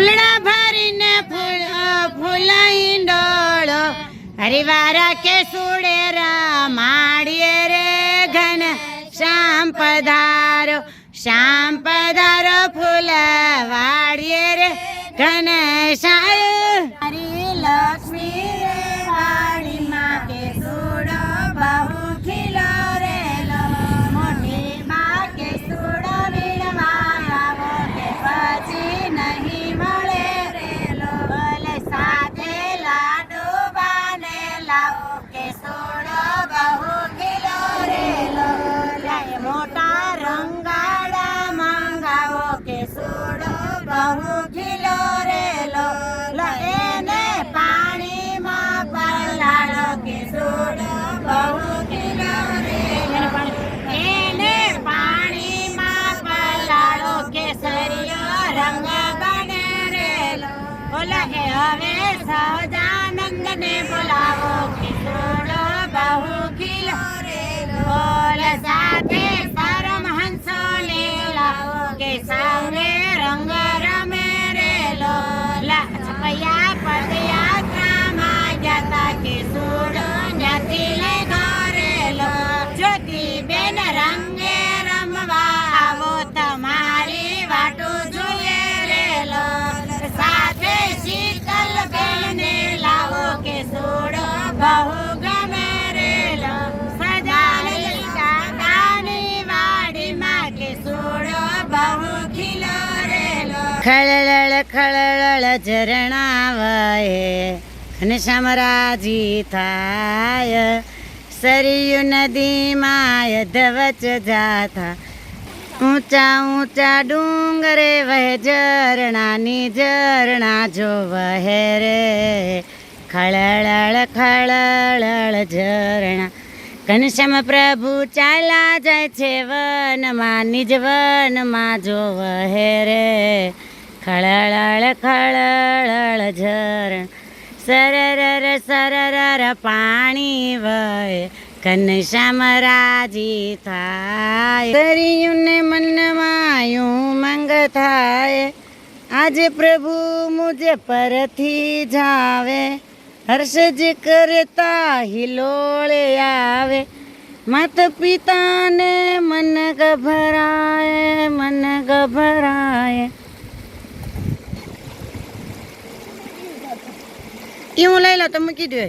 ફૂલડા ભરીને ફૂલ, ફૂલાઈ ડોળો. હરિવારા કે સુડે રામાડીએ રે ઘન, શ્યામ પધારો શ્યામ પધારો ફૂલ વાડીએ રે ઘન સાય હરી લક્ષ્મી સાથે પરમહંસો ને લાવો કે સૌને ખળળ ખળળ ઝરણા વહે ઘનશ્યામ રાજી થાય. સરયુ નદીમાં ધવચ જાતા ઊંચા ઊંચા ડુંગરે વહે ઝરણાની ઝરણા જો વહે રે. ખળળ ખળળ ઝરણા. ઘનશ્યામ પ્રભુ ચાલા જાય છે વનમાં નિજ વનમાં જો વહે રે. ખળળ ખળળ ઝરણ સરરર સરરર પાણી વય ઘનશ્યામ રાજી થાય. દરિયુને મનમાં મંગ થાય. આજે પ્રભુ મુજે પરથી જાવે. હર્ષ જ કરતા હિલોળે આવે. માત પિતાને મન ગભરાય મન ગભરાય. હું લઈ લો તો મૂકી દો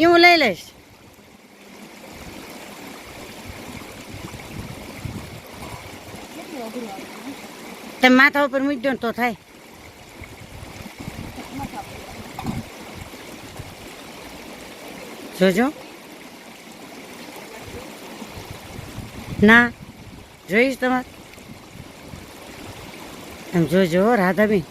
હું લઈ લઈશ તમે માથા ઉપર મૂકી દો તો થાય. જોજો. ના જોઈશ તમારે? એમ જોજો રાધાબી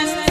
and